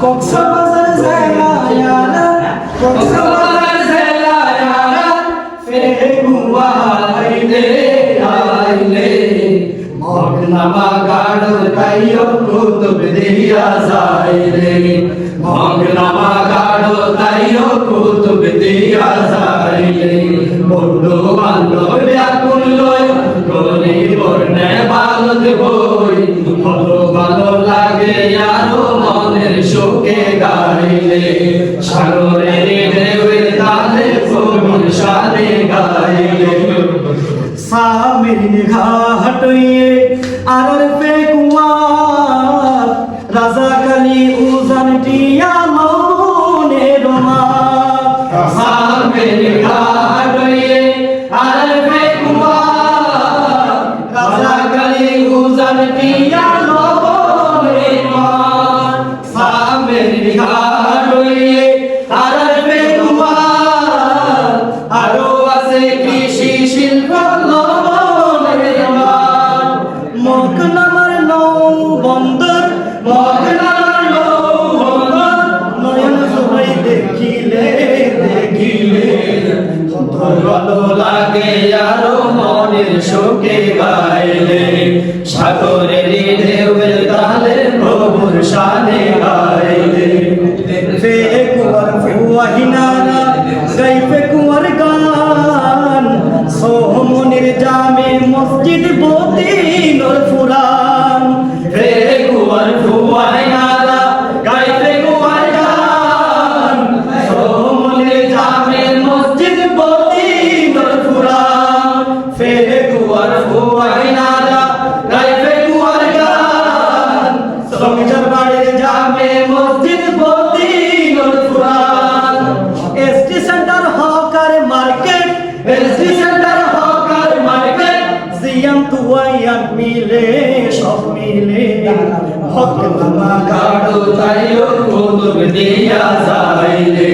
কক্সবাজার জেলায়ারা কক্সবাজার জেলায়ারা ফেরে গুয়াইলে আইলে মগনামা গাড় তাইও কুতুব দিয়া যাইলে মগনামা গাড় তাইও কুতুব দিয়া যাইলে বন্ধু বান্ধব মনের শোকে গাইলে সাগরের ঢেউয়ের তালে ফুল সারে গাইলে। সামির ঘাটইয়ে আর পে কুয়ার রাজা কালী উজান টিয়া মনে রমা সামির আর ভালো লাগে আরও মনের শোকে গাইলে। সাগরের ঢেউয়ের তালে প্রভুর ফে কুয়ার ফুয়াহিনারা গাইফে কুয়ার গান। সোহমনির জামে তুয়াইয়ান মিলে সব মিলে। হক কাড়ো তাইও কুতুব দিয়া যাইলে।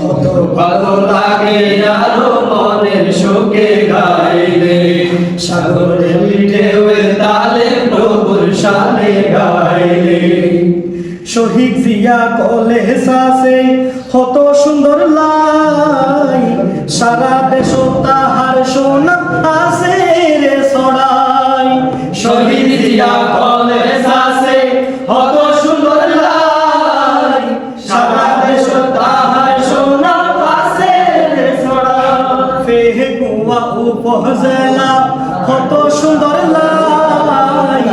কত ভালো লাগে আরও মনের শোকে গাইলে। সাগরের ঢেউয়ের তালে প্রভুর শানে গাইলে। শহীদ জিয়া কলে সাসে কত সুন্দর লাই। সারা দেশ তাহার সোনা সড়াই জিয়া কলে সুন্দর সারা দেশ সোনা আসে রে সড়াই ফেহ কুয়া উপজেলা, কত সুন্দর লাই।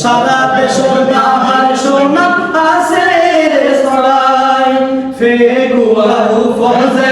সারা দেশ তাহার সোনা আসে রে সড়াই ফেগুয়া উপজেলা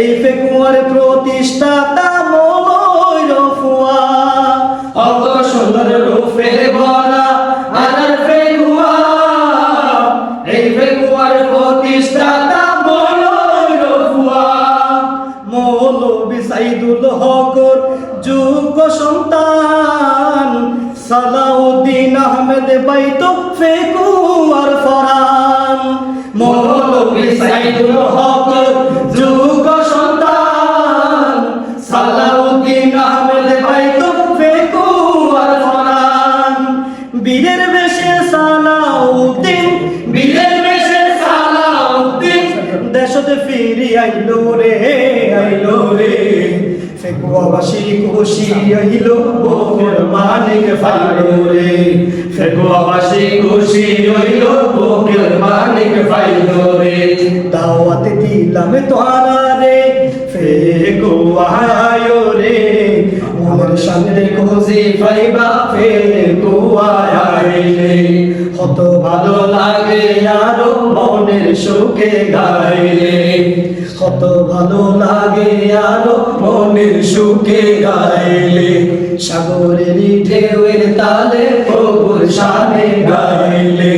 এই ফেকুয়ার প্রতিষ্ঠাতা ময়ূর ফুয়া কত সুন্দর রূপে ভরা আর ফেকুয়া এই ফেকুয়ার প্রতিষ্ঠাতা ময়ূর ফুয়া মৌলবি সাইদুল হকর যুগ সন্তান, সালাউদ্দিন আহমেদ বাইত ফেকুয়ার ফরান মৌলবি সাইদুল হকর বীরের বেশে সালাউদ্দিন, বীরের বেশে সালাউদ্দিন। দেশতে ফিরি আইলো রে আইলো রে। ফেকুয়াবাসী খুশি আইল বুকের মালিক ফাইলো রে। ফেকুয়াবাসী খুশি হইল বুকের মালিক ফাইলো রে। দাওয়াত দিলাম তোরা রে, ফেকুয়ায়ো রে। আমার সামনে খুশি পাইবা ফেকুয়াইলে কত ভালো লাগে আরও মনের সুখে গাইলে। কত ভালো লাগে আরও মনের সুখে গাইলে। সাগরের ঢেউয়ের তালে প্রভুর সামনে গাইলে।